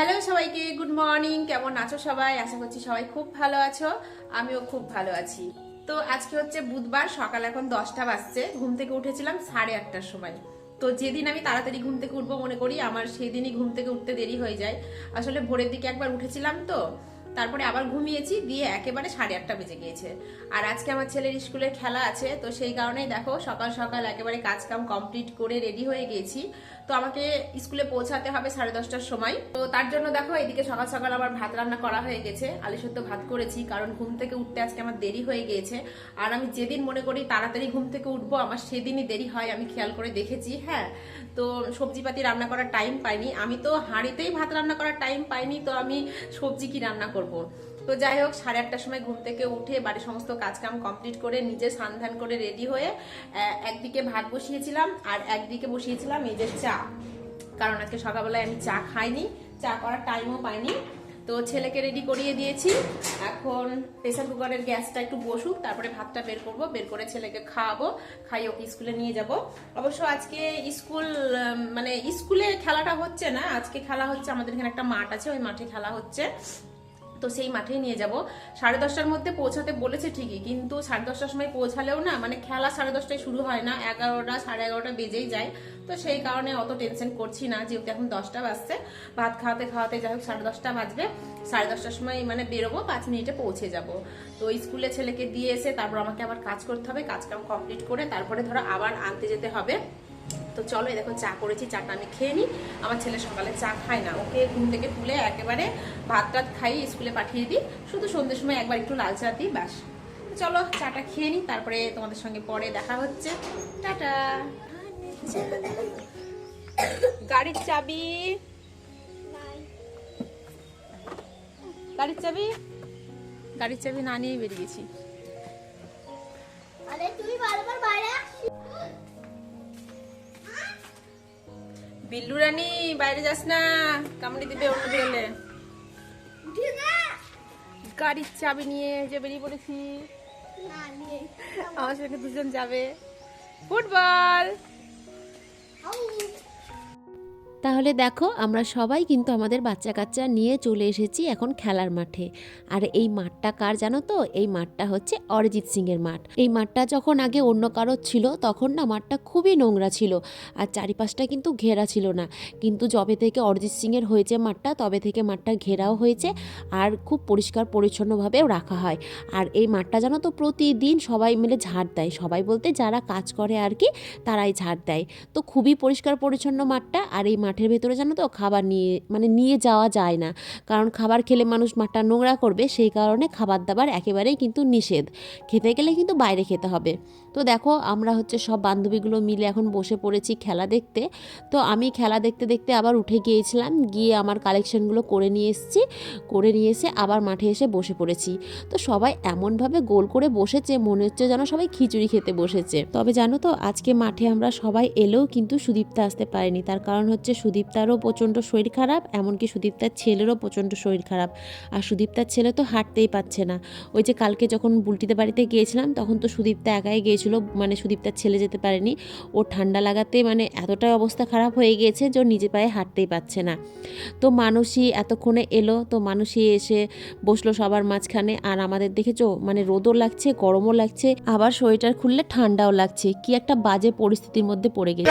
Hello সবাইকে, good morning. কেমন আছো সবাই? আশা করছি সবাই খুব ভালো আছো। আমিও খুব ভালো আছি। তো আজকে হচ্ছে বুধবার, সকাল এখন দশটা বাজছে। ঘুম থেকে উঠেছিলাম সাড়ে আটটার সময়। তো যেদিন আমি তাড়াতাড়ি ঘুম থেকে উঠবো মনে করি, আমার সেদিনই ঘুম থেকে উঠতে দেরি হয়ে যায়। আসলে ভোরের দিকে একবার উঠেছিলাম তো তারপরে আবার ঘুমিয়েছি, দিয়ে একেবারে সাড়ে আটটা বেজে গিয়েছে। আর আজকে আমার ছেলের স্কুলে খেলা আছে, তো সেই কারণেই দেখো সকাল সকাল একেবারে কাজ কাম কমপ্লিট করে রেডি হয়ে গিয়েছি। তো আমাকে স্কুলে পৌঁছাতে হবে সাড়ে দশটার সময়। তো তার জন্য দেখো এদিকে সকাল সকাল আবার ভাত রান্না করা হয়ে গেছে। আলু সত্য ভাত করেছি, কারণ ঘুম থেকে উঠতে আজকে আমার দেরি হয়ে গিয়েছে। আর আমি যেদিন মনে করি তাড়াতাড়ি ঘুম থেকে উঠবো, আমার সেদিনই দেরি হয়, আমি খেয়াল করে দেখেছি হ্যাঁ। তো সবজিপাতি রান্না করার টাইম পাইনি। আমি তো হাঁড়িতেই ভাত রান্না করার টাইম পাইনি, তো আমি সবজি কি রান্না করব। তো যাই হোক, সাড়ে আটটার সময় ঘুম থেকে উঠে বাড়ির সমস্ত কাজকাম কমপ্লিট করে নিজে স্নান করে রেডি হয়ে একদিকে ভাত বসিয়েছিলাম আর একদিকে বসিয়েছিলাম যে চা। কারণ আজকে সকালবেলায় আমি চা খাইনি, চা করার টাইমও পাইনি। তো ছেলেকে রেডি করিয়ে দিয়েছি। এখন প্রেসার কুকারের গ্যাসটা একটু বসুক, তারপরে ভাতটা বের করব, বের করে ছেলেকে খাওয়াবো, খাইয়ে ওকে স্কুলে নিয়ে যাব। অবশ্য আজকে স্কুল মানে স্কুলে খেলাটা হচ্ছে না, আজকে খেলা হচ্ছে, আমাদের এখানে একটা মাঠ আছে, ওই মাঠে খেলা হচ্ছে। তো সেই মাঠেই নিয়ে যাব। সাড়ে দশটার মধ্যে পৌঁছাতে বলেছে ঠিকই, কিন্তু সাড়ে দশটার সময় পৌঁছালেও না মানে খেলা সাড়ে দশটায় শুরু হয় না, এগারোটা, সাড়ে এগারোটা বেজেই যায়। তো সেই কারণে অত টেনশন করছি না, যেহেতু এখন দশটা বাজছে। ভাত খাওয়াতে খাওয়াতে যাই হোক, সাড়ে দশটা বাজবে। সাড়ে দশটার সময় মানে বেরোবো, পাঁচ মিনিটে পৌঁছে যাব। তো স্কুলে ছেলেকে দিয়ে এসে তারপর আমাকে আবার কাজ করতে হবে কাজ কাম কমপ্লিট করে তারপরে ধরো আবার আনতে যেতে হবে। তো চলো দেখো চা করেছি, চাটা আমি খেয়ে নিই আমার ছেলে সকালে চা খায় না। ওকে ঘুম থেকে তুলে একেবারে ভাত টাত খাইয়ে স্কুলে পাঠিয়ে দিই। শুধু সন্ধ্যের সময় একবার একটু লাল চা দিই, ব্যাস। চলো, চাটা খেয়ে নিই তারপরে তোমাদের সঙ্গে পরে দেখা হচ্ছে। টাটা! গাড়ির চাবি! গাড়ির চাবি? গাড়ির চাবি না নিয়ে বেরিয়েছি আরে তুই বারবার বাইরে বিল্লু রানী বাইরে যাস না। কামড়ে দিবে অন্য বেরোলে গাড়ির চাবি নিয়ে যে বেরিয়ে পড়েছি। নিয়ে আমার সঙ্গে দুজন যাবে। ফুটবল! তাহলে দেখো, আমরা সবাই কিন্তু আমাদের বাচ্চা কাচ্চা নিয়ে চলে এসেছি এখন খেলার মাঠে। আর এই মাঠটা কার জানো তো? এই মাঠটা হচ্ছে অরিজিৎ সিংয়ের মাঠ। এই মাঠটা যখন আগে অন্য কারোর ছিল, তখন না মাঠটা খুবই নোংরা ছিল। আর চারিপাশটা কিন্তু ঘেরা ছিল না। কিন্তু যবে থেকে অরিজিৎ সিংয়ের হয়েছে মাঠটা, তবে থেকে মাঠটা ঘেরাও হয়েছে আর খুব পরিষ্কার পরিচ্ছন্নভাবেও রাখা হয়। আর এই মাঠটা জানো তো, প্রতিদিন সবাই মিলে ঝাড় দেয়। সবাই বলতে যারা কাজ করে আর কি, তারাই ঝাড় দেয়। তো খুবই পরিষ্কার পরিচ্ছন্ন মাঠটা। আর এই মাঠের ভেতরে জানো তো খাবার নিয়ে মানে নিয়ে যাওয়া যায় না। কারণ খাবার খেলে মানুষ মাঠটা নোংরা করবে, সেই কারণে খাবার দাবার একেবারেই কিন্তু নিষেধ। খেতে গেলে কিন্তু বাইরে খেতে হবে। তো দেখো, আমরা হচ্ছে সব বান্ধবীগুলো মিলে এখন বসে পড়েছি খেলা দেখতে। তো আমি খেলা দেখতে দেখতে আবার উঠে গিয়েছিলাম, গিয়ে আমার কালেকশনগুলো করে নিয়ে এসেছি। করে নিয়ে এসে আবার মাঠে এসে বসে পড়েছি। তো সবাই এমনভাবে গোল করে বসেছে, মনে হচ্ছে যেন সবাই খিচুড়ি খেতে বসেছে। তবে জানো তো, আজকে মাঠে আমরা সবাই এলেও কিন্তু সুদীপ্তা আসতে পারেনি। তার কারণ হচ্ছে সুদীপ্তারও প্রচণ্ড শরীর খারাপ, এমনকি সুদীপ্তার ছেলেরও প্রচণ্ড শরীর খারাপ। আর সুদীপ্তার ছেলে তো হাঁটতেই পাচ্ছে না। ওই যে কালকে যখন বুলটিতে বাড়িতে গিয়েছিলাম, তখন তো সুদীপ্তা একাই গিয়েছিল মানে সুদীপ্তার ছেলে যেতে পারেনি। ও ঠান্ডা লাগাতে মানে এতটাই অবস্থা খারাপ হয়ে গিয়েছে যে নিজে পায়ে হাঁটতেই পারছে না। তো মানুষই এতক্ষণে এলো, তো মানুষই এসে বসল সবার মাঝখানে। আর আমাদের দেখেছ মানে রোদও লাগছে, গরমও লাগছে, আবার সোয়েটার খুললে ঠান্ডাও লাগছে। কি একটা বাজে পরিস্থিতির মধ্যে পড়ে গেছে।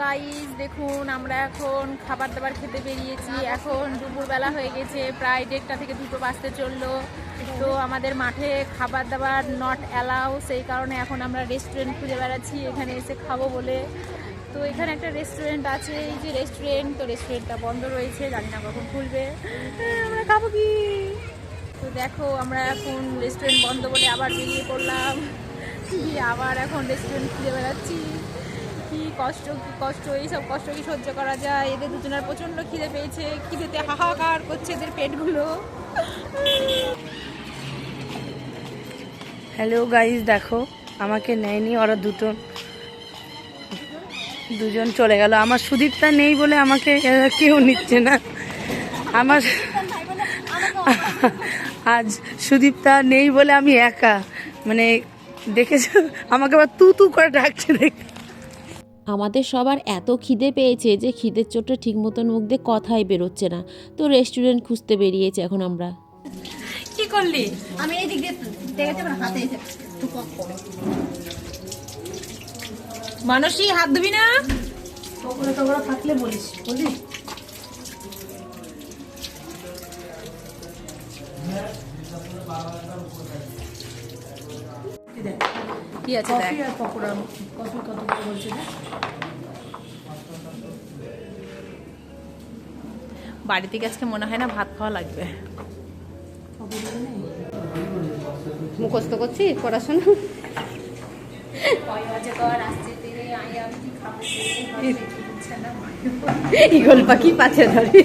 গাইস দেখুন, আমরা এখন খাবার দাবার খেতে বেরিয়েছি। এখন দুপুরবেলা হয়ে গেছে, প্রায় দেড়টা থেকে দুটো বাজতে চলল। তো আমাদের মাঠে খাবার দাবার নট অ্যালাউ সেই কারণে এখন আমরা রেস্টুরেন্ট খুঁজে বেড়াচ্ছি, এখানে এসে খাব বলে। তো এখানে একটা রেস্টুরেন্ট আছে, এই যে রেস্টুরেন্ট তো রেস্টুরেন্টটা বন্ধ রয়েছে, জানি না কখন খুলবে। আমরা খাব কি? তো দেখো, আমরা এখন রেস্টুরেন্ট বন্ধ বলে আবার বেরিয়ে পড়লাম। আবার এখন রেস্টুরেন্ট খুঁজে বেড়াচ্ছি। কষ্ট কষ্ট, এইসব কষ্ট কি সহ্য করা যায়? এদের দুজনের প্রচণ্ড খিদে পেয়েছে, খিদেতে হাহাকার করছে এদের পেটগুলো। হ্যালো গাইজ দেখো, আমাকে নেয়নি, ওরা দুটো, দুজন চলে গেল। আমার সুদীপটা নেই বলে আমাকে কেউ নিচ্ছে না। আমার আজ সুদীপটা নেই বলে আমি একা। মানে দেখেছ? আমাকে আবার তু তু করে ডাকছে দেখ আমাদের সবার এত খিদে পেয়েছে যে খিদের চোটে ঠিক মতন মুখ দিয়ে কথাই বেরোচ্ছে না। তো রেস্টুরেন্ট খুঁজতে বেরিয়েছে এখন আমরা। কি করলি? আমি এই দিক দিয়ে হাতে মানসী হাত ধুবি না? থাকলে বলিস বুঝলি কি আছে কফি আর পকোড়া কফি কত করে বলছে বাড়ি থেকে আজকে মনে হয় না ভাত খাওয়া লাগবে? মুখস্থ করছি পড়াশোনা? ইগল পাখি পাছে ধরে।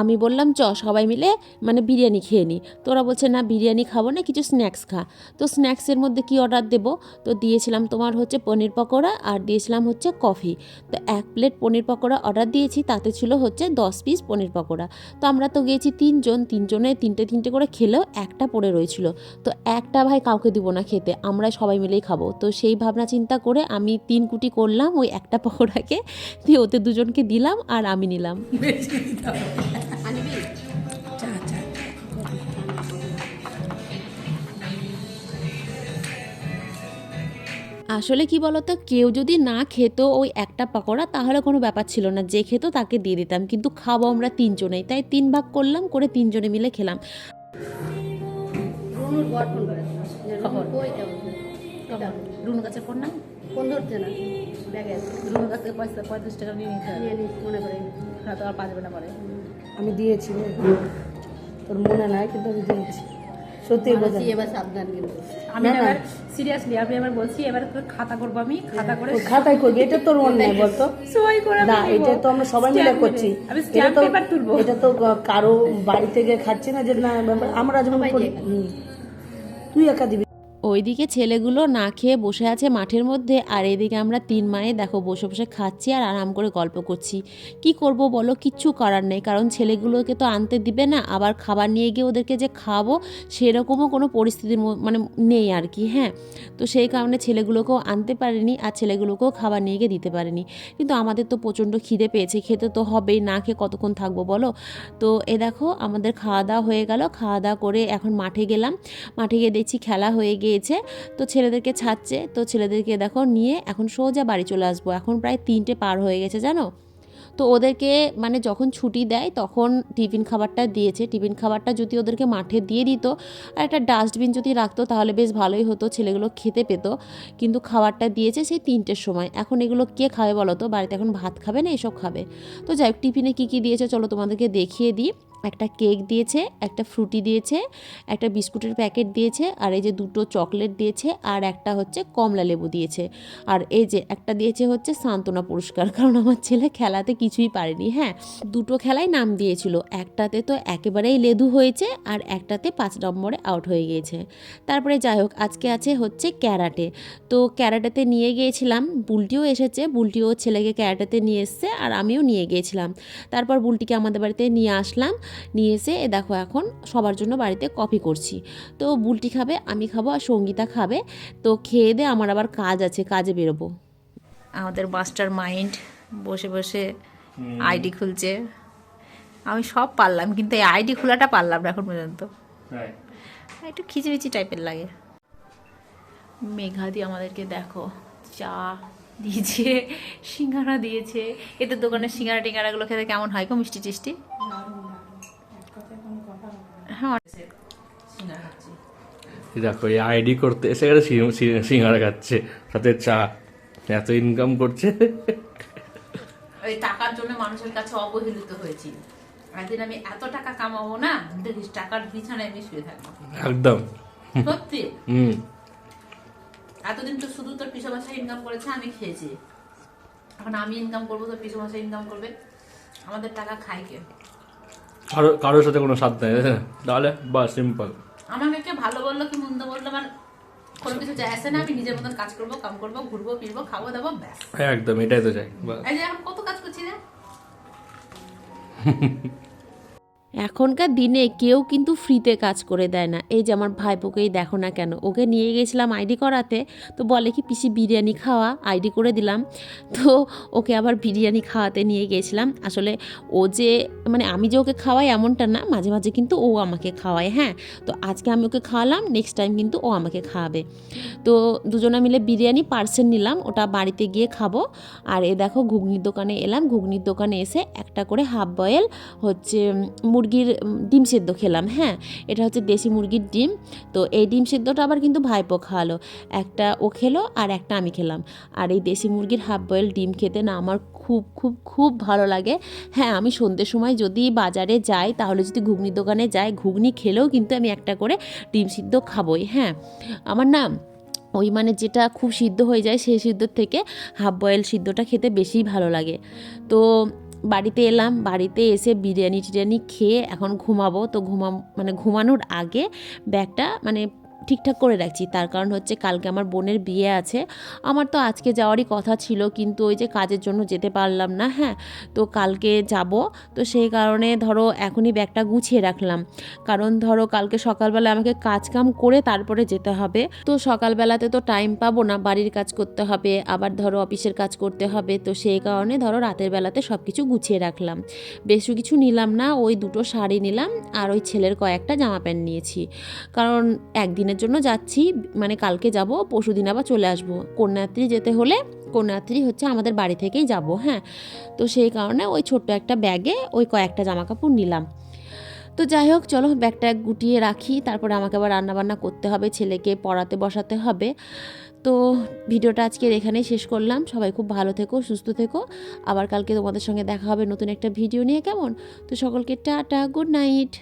আমি বললাম, চ, সবাই মিলে মানে বিরিয়ানি খেয়ে নিই তোরা বলছে, না, বিরিয়ানি খাব না, কিছু স্ন্যাক্স খা। তো স্ন্যাক্সের মধ্যে কি অর্ডার দেবো? তো দিয়েছিলাম তোমার হচ্ছে পনির পকোড়া আর দিয়েছিলাম হচ্ছে কফি। তো এক প্লেট পনির পকোড়া অর্ডার দিয়েছি, তাতে ছিল হচ্ছে দশ পিস পনির পকোড়া। তো আমরা তো গিয়েছি তিনজন, তিনজনে তিনটে তিনটে করে খেলেও একটা পড়ে রয়েছিল। তো একটা ভাই কাউকে দিব না খেতে, আমরা সবাই মিলেই খাব। তো সেই ভাবনা চিন্তা করে আমি তিন কুটি করলাম, ওই একটা পকোড়াকে দিয়ে ওতে দুজনকে দিলাম আর আমি নিলাম। আসলে কি বলতো কেউ যদি না খেত ওই একটা পকোড়া তাহলে কোনো ব্যাপার ছিল না। যে খেত তাকে দিয়ে দিতাম। কিন্তু খাব আমরা তিনজনেই। তাই তিন ভাগ করলাম করে তিনজনে মিলে খেলাম। রুনু কাছে ফোন না? ফোন ধরছে না। ব্যাগে পয়সা পঁয়ত্রিশ টাকা নিয়ে নিতে মনে করে। হ্যাঁ তো আর পাঁচবে না পরে। আমি দিয়েছি তোর মনে নাই কিন্তু আমি দিয়েছি। সত্যি এবার সাবধান কিন্তু। আমি সিরিয়াসলি আমি এবার বলছি এবার তোর খাতা করব আমি খাতা করে খাতাই করবি এটা তোর অন্যায় বলতো সই করে না এটা তো আমরা সবাই মিলে করছি। আমি এটা স্ট্যাম্প তো পেপার তুলবো। এটা তো কারও বাড়ি থেকে খাচ্ছি না যে না আমরা যখন করি তুই একা দিবি ওইদিকে ছেলেগুলো না খেয়ে বসে আছে মাঠের মধ্যে, আর এদিকে আমরা তিন মায়ে দেখো বসে বসে খাচ্ছি আর আরাম করে গল্প করছি। কি করব বলো? কিচ্ছু করার নেই, কারণ ছেলেগুলোকে তো আনতে দিবে না, আবার খাবার নিয়ে গিয়ে ওদেরকে যে খাব সেরকমও কোনো পরিস্থিতির মানে নেই আর কি হ্যাঁ। তো সেই কারণে ছেলেগুলোকেও আনতে পারিনি আর ছেলেগুলোকেও খাবার নিয়ে গিয়ে দিতে পারিনি। কিন্তু আমাদের তো প্রচণ্ড খিদে পেয়েছে, খেতে তো হবেই, না খেয়ে কতক্ষণ থাকব বলো? তো এ দেখো আমাদের খাওয়া দাওয়া হয়ে গেল, খাওয়া দাওয়া করে এখন মাঠে গেলাম। মাঠে গিয়ে দেখছি খেলা হয়ে গিয়েছে তো ছেলেদেরকে ছাড়ছে। তো ছেলেদেরকে দেখো নিয়ে এখন সোজা বাড়ি চলে আসব। এখন প্রায় তিনটে পার হয়ে গেছে, জানো? তো ওদেরকে মানে যখন ছুটি দেয় তখন টিফিন খাবারটা দিয়েছে। টিফিন খাবারটা যদি ওদেরকে মাঠে দিয়ে দিত আর একটা ডাস্টবিন যদি রাখতো তাহলে বেশ ভালোই হতো, ছেলেগুলো খেতে পেতো। কিন্তু খাবারটা দিয়েছে সেই তিনটের সময়। এখন এগুলো কে খাবে বলো তো? বাড়িতে এখন ভাত খাবে না? এসব খাবে। তো যাই হোক, টিফিনে কী কী দিয়েছে চলো তোমাদেরকে দেখিয়ে দিই। একটা কেক দিয়েছে, একটা ফ্রুটি দিয়েছে, একটা বিস্কুটের প্যাকেট দিয়েছে, আর এই যে দুটো চকলেট দিয়েছে, আর একটা হচ্ছে কমলা লেবু দিয়েছে। আর এই যে একটা দিয়েছে হচ্ছে সান্ত্বনা পুরস্কার, কারণ আমার ছেলে খেলাতে কিছুই পারেনি হ্যাঁ। দুটো খেলায় নাম দিয়েছিল, একটাতে তো একেবারেই লেদু হয়েছে, আর একটাতে পাঁচ নম্বরে আউট হয়ে গিয়েছে। তারপরে যাই হোক, আজকে আছে হচ্ছে ক্যারাটে। তো ক্যারাটেতে নিয়ে গিয়েছিলাম, বুলটিও এসেছে, বুলটিও ছেলেকে ক্যারাটেতে নিয়ে এসছে, আর আমিও নিয়ে গিয়েছিলাম। তারপর বুলটিকে আমাদের বাড়িতে নিয়ে আসলাম নিয়ে এসে এ দেখো এখন সবার জন্য বাড়িতে কফি করছি। তো বুলটি খাবে আমি খাব আর সঙ্গীতা খাবে। তো খেয়ে দে আমার আবার কাজ আছে কাজে বেরোবো। আমাদের মাস্টার মাইন্ড বসে বসে আইডি খুলছে। আমি সব পারলাম কিন্তু এই আইডি খোলাটা পারলাম না এখন পর্যন্ত। একটু খিচিমিচি টাইপের লাগে। মেঘাদি আমাদেরকে দেখো চা দিয়েছে সিঙ্গারা দিয়েছে। এদের দোকানের সিঙ্গারা টিঙ্গারাগুলো খেতে কেমন হয় গো মিষ্টি টিষ্টি? দেখো এই আইডি করতে এসে গেলে সিঙ্গারা খাচ্ছে সাথে চা। এত ইনকাম করছে। ওই টাকার জন্য মানুষের কাছে অবহেলিত হয়েছি। একদিন আমি এত টাকা কামাবো না দেখিস টাকার বিছানায় আমি শুয়ে থাকব। একদম। সত্যি? হুম। এতদিন তো শুধু তোর পিসা ভাষা ইনকাম করেছে আমি খেয়েছি। এখন আমি ইনকাম করব তোর পিসা ভাষা ইনকাম করবে। আমাদের টাকা খাই কে কারও কারোর সাথে কোনো স্বাদ নেই। তাহলে বা সিম্পল আমাকে কে ভালো বলল কি মন্দ বলল আমার কোনো কিছু যায় আসে না আমি নিজের মতন কাজ করব কাম করব ঘুরবো ফিরবো খাব দাবো ব্যাস। একদম এটাই তো চাই। এই যে এখন কত কাজ করছি না এখনকার দিনে কেউ কিন্তু ফ্রিতে কাজ করে দেয় না। এই যে আমার ভাইপোকেই দেখো না কেন? ওকে নিয়ে গেছিলাম আইডি করাতে তো বলে কি পিসি বিরিয়ানি খাওয়া আইডি করে দিলাম। তো ওকে আবার বিরিয়ানি খাওয়াতে নিয়ে গেছিলাম। আসলে ও যে মানে আমি যে ওকে খাওয়াই এমনটা না মাঝে মাঝে কিন্তু ও আমাকে খাওয়ায় হ্যাঁ? তো আজকে আমি ওকে খাওয়ালাম নেক্সট টাইম কিন্তু ও আমাকে খাওয়াবে। তো দুজনে মিলে বিরিয়ানি পার্সেল নিলাম ওটা বাড়িতে গিয়ে খাব। আর এ দেখো ঘুগনির দোকানে এলাম ঘুগনির দোকানে এসে একটা করে হাফ বয়েল হচ্ছে উম, মুরগির ডিম সেদ্ধ খেলাম হ্যাঁ? এটা হচ্ছে দেশি মুরগির ডিম। তো এই ডিম সেদ্ধটা আবার কিন্তু ভাইপো খাওয়ালো। একটা ও খেলো আর একটা আমি খেলাম। আর এই দেশি মুরগির হাফ বয়েল ডিম খেতে না আমার খুব খুব খুব ভালো লাগে। হ্যাঁ আমি সন্ধ্যের সময় যদি বাজারে যাই, তাহলে যদি ঘুগনির দোকানে যাই, ঘুগনি খেলেও কিন্তু আমি একটা করে ডিম সিদ্ধ খাবোই হ্যাঁ? আমার না ওই মানে যেটা খুব সিদ্ধ হয়ে যায়, সেই সিদ্ধর থেকে হাফ বয়েল সিদ্ধটা খেতে বেশি ভালো লাগে। তো বাড়িতে এলাম, বাড়িতে এসে বিরিয়ানি টিরিয়ানি খেয়ে এখন ঘুমাবো। তো ঘুমা মানে ঘুমানোর আগে ব্যাগটা মানে ঠিকঠাক করে রাখছি। তার কারণ হচ্ছে কালকে আমার বোনের বিয়ে আছে। আমার তো আজকে যাওয়ারই কথা ছিল, কিন্তু ওই যে কাজের জন্য যেতে পারলাম না হ্যাঁ? তো কালকে যাব। তো সেই কারণে ধরো এখনই ব্যাগটা গুছিয়ে রাখলাম। কারণ ধরো কালকে সকালবেলা আমাকে কাজ কাম করে তারপরে যেতে হবে। তো সকালবেলাতে তো টাইম পাবো না, বাড়ির কাজ করতে হবে, আবার ধরো অফিসের কাজ করতে হবে। তো সেই কারণে ধরো রাতের বেলাতে সব কিছু গুছিয়ে রাখলাম। বেশি কিছু নিলাম না, ওই দুটো শাড়ি নিলাম, আর ওই ছেলের কয়েকটা জামা প্যান্ট নিয়েছি। কারণ একদিনের জন্য যাচ্ছি মানে কালকে যাব পরশু দিন আবার চলে আসব। কন্যাত্রী যেতে হলে কন্যাত্রী হচ্ছে আমাদের বাড়ি থেকেই যাব হ্যাঁ। তো সেই কারণে ওই ছোট্ট একটা ব্যাগে ওই কয়েকটা জামা কাপড় নিলাম। তো যাই হোক, চলো ব্যাগটা গুটিয়ে রাখি, তারপরে আমাকে আবার রান্নাবান্না করতে হবে, ছেলেকে পড়াতে বসাতে হবে। তো ভিডিওটা আজকের এখানেই শেষ করলাম। সবাই খুব ভালো থেকো, সুস্থ থেকো। আবার কালকে তোমাদের সঙ্গে দেখা হবে নতুন একটা ভিডিও নিয়ে, কেমন? তো সকলকে টাটা, গুড নাইট।